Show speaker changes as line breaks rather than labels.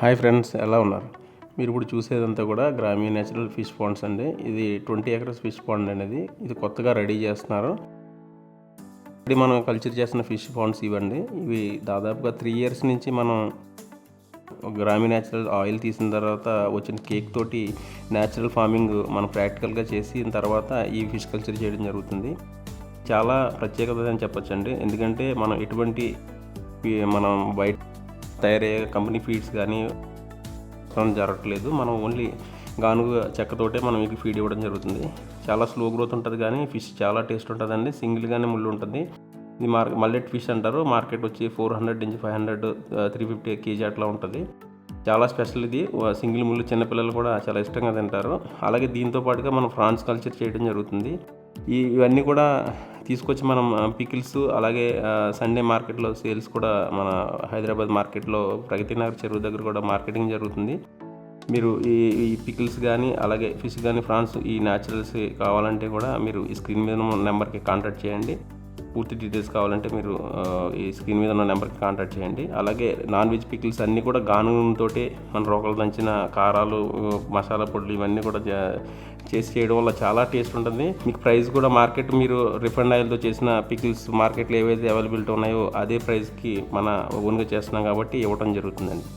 Hi friends ఎలా ఉన్నారు? మీరు ఇప్పుడు చూసేదంతా కూడా గ్రామీణ నేచురల్ ఫిష్ పాండ్స్ అండి. ఇది ట్వంటీ ఎకర్స్ ఫిష్ పాండ్ అనేది. ఇది కొత్తగా రెడీ చేస్తున్నారు. ఇది మనం కల్చర్ చేస్తున్న ఫిష్ పాండ్స్ ఇవ్వండి ఇవి దాదాపుగా త్రీ ఇయర్స్ నుంచి మనం గ్రామీణ న్యాచురల్ ఆయిల్ తీసిన తర్వాత వచ్చిన కేక్ తోటి న్యాచురల్ ఫార్మింగ్ మనం ప్రాక్టికల్గా చేసిన తర్వాత ఈ ఫిష్ కల్చర్ చేయడం జరుగుతుంది. చాలా ప్రత్యేకత అని చెప్పొచ్చండి. ఎందుకంటే మనం ఎటువంటి మనం బయట తయారయ్యే కంపెనీ ఫీడ్స్ కానీ జరగట్లేదు. మనం ఓన్లీ గానుగ చెక్కతోటే మనం వీటికి ఫీడ్ ఇవ్వడం జరుగుతుంది. చాలా స్లో గ్రోత్ ఉంటుంది కానీ ఫిష్ చాలా టేస్ట్ ఉంటుందండి. సింగిల్గానే ముళ్ళు ఉంటుంది. ఇది మార్ మల్లెట్ ఫిష్ అంటారు. మార్కెట్ వచ్చి ఫోర్ హండ్రెడ్ నుంచి five hundred three fifty KG అట్లా ఉంటుంది. చాలా స్పెషల్ ఇది. సింగిల్ ముళ్ళు చిన్నపిల్లలు కూడా చాలా ఇష్టంగా తింటారు. అలాగే దీంతో పాటుగా మనం ఫ్రాన్స్ కల్చర్ చేయడం జరుగుతుంది. ఇవన్నీ కూడా తీసుకొచ్చి మనం పికిల్స్ అలాగే సండే మార్కెట్లో సేల్స్ కూడా మన హైదరాబాద్ మార్కెట్లో ప్రగతి నగర్ చెరువు దగ్గర కూడా మార్కెటింగ్ జరుగుతుంది. మీరు ఈ ఈ పికిల్స్ కానీ అలాగే ఫిష్ కానీ ఫ్రాన్స్ ఈ న్యాచురల్స్ కావాలంటే కూడా మీరు ఈ స్క్రీన్ మీద నెంబర్కి కాంటాక్ట్ చేయండి. పూర్తి డీటెయిల్స్ కావాలంటే మీరు ఈ స్క్రీన్ మీద ఉన్న నెంబర్కి కాంటాక్ట్ చేయండి. అలాగే నాన్ వెజ్ పికిల్స్ అన్నీ కూడా గానుతో మన రోకలు దంచిన కారాలు మసాలా పొడులు ఇవన్నీ కూడా చేసి చేయడం వల్ల చాలా టేస్ట్ ఉంటుంది. మీకు ప్రైస్ కూడా మార్కెట్ మీరు రిఫండ్ ఆయిల్తో చేసిన పికిల్స్ మార్కెట్లో ఏవైతే అవైలబిలిటీ ఉన్నాయో అదే ప్రైస్కి మన ఓన్గా చేస్తున్నాం కాబట్టి ఇవ్వడం జరుగుతుందండి.